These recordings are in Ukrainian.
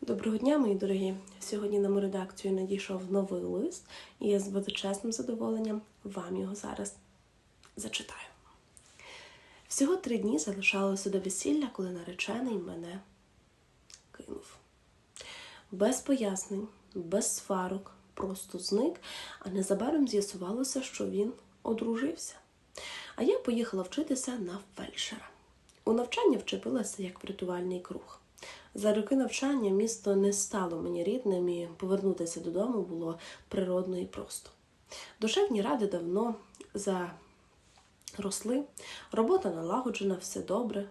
Доброго дня, мої дорогі! Сьогодні на мою редакцію надійшов новий лист, і я з величезним задоволенням вам його зараз зачитаю. Всього три дні залишалося до весілля, коли наречений мене кинув. Без пояснень, без сварок, просто зник, а незабаром з'ясувалося, що він одружився. А я поїхала вчитися на фельдшера. У навчання вчепилася як в рятувальний круг. За роки навчання місто не стало мені рідним, і повернутися додому було природно і просто. Душевні ради давно заросли, робота налагоджена, все добре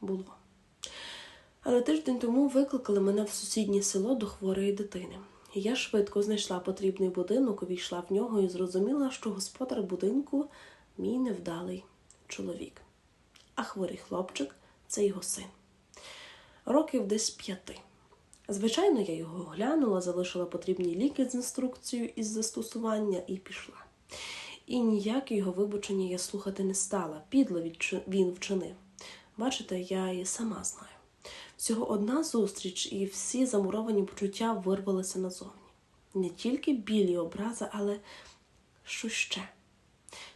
було. Але тиждень тому викликали мене в сусіднє село до хворої дитини. Я швидко знайшла потрібний будинок, увійшла в нього і зрозуміла, що господар будинку мій невдалий чоловік, а хворий хлопчик це його син років десь п'яти. Звичайно, я його оглянула, залишила потрібні ліки з інструкцією із застосування і пішла. І ніяке його вибачення я слухати не стала, підло він вчинив. Бачите, я і сама знаю. Всього одна зустріч, і всі замуровані почуття вирвалися назовні. Не тільки білі образи, але що ще?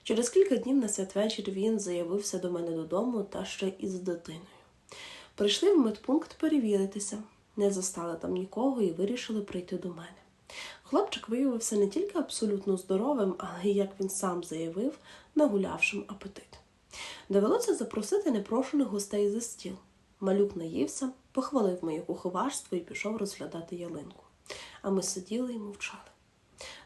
Через кілька днів на святвечір він заявився до мене додому та ще із дитиною. Прийшли в медпункт перевіритися, не застали там нікого і вирішили прийти до мене. Хлопчик виявився не тільки абсолютно здоровим, але й, як він сам заявив, нагулявшим апетит. Довелося запросити непрошених гостей за стіл. Малюк наївся, похвалив моє куховарство і пішов розглядати ялинку. А ми сиділи і мовчали.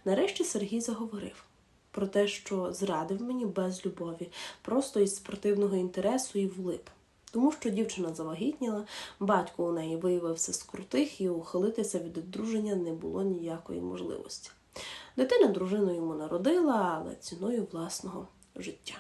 Нарешті Сергій заговорив про те, що зрадив мені без любові, просто із спортивного інтересу і влип тому що дівчина завагітніла, батько у неї виявився з крутих, і ухилитися від одруження не було ніякої можливості. Дитина дружину йому народила, але ціною власного життя.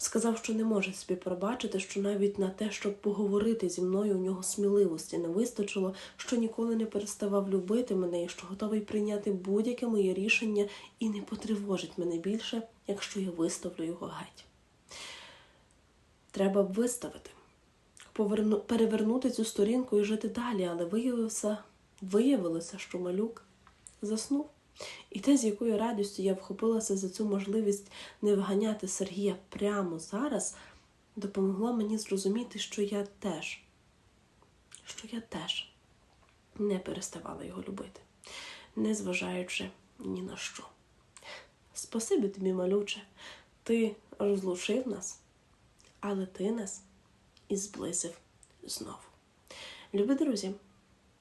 Сказав, що не може собі пробачити, що навіть на те, щоб поговорити зі мною, у нього сміливості не вистачило, що ніколи не переставав любити мене і що готовий прийняти будь-яке моє рішення і не потривожить мене більше, якщо я виставлю його геть треба виставити, поверну, перевернути цю сторінку і жити далі, але виявилося, виявилося, що малюк заснув. І те, з якою радістю я вхопилася за цю можливість не виганяти Сергія прямо зараз, допомогло мені зрозуміти, що я теж, що я теж не переставала його любити, незважаючи ні на що. Спасибі тобі, малюче, ти розлучив нас але ти нас і зблизив знову. Любі друзі,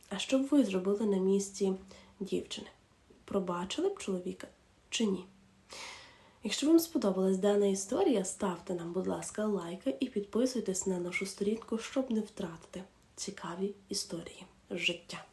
а що б ви зробили на місці дівчини? Пробачили б чоловіка чи ні? Якщо вам сподобалась дана історія, ставте нам, будь ласка, лайки і підписуйтесь на нашу сторінку, щоб не втратити цікаві історії життя.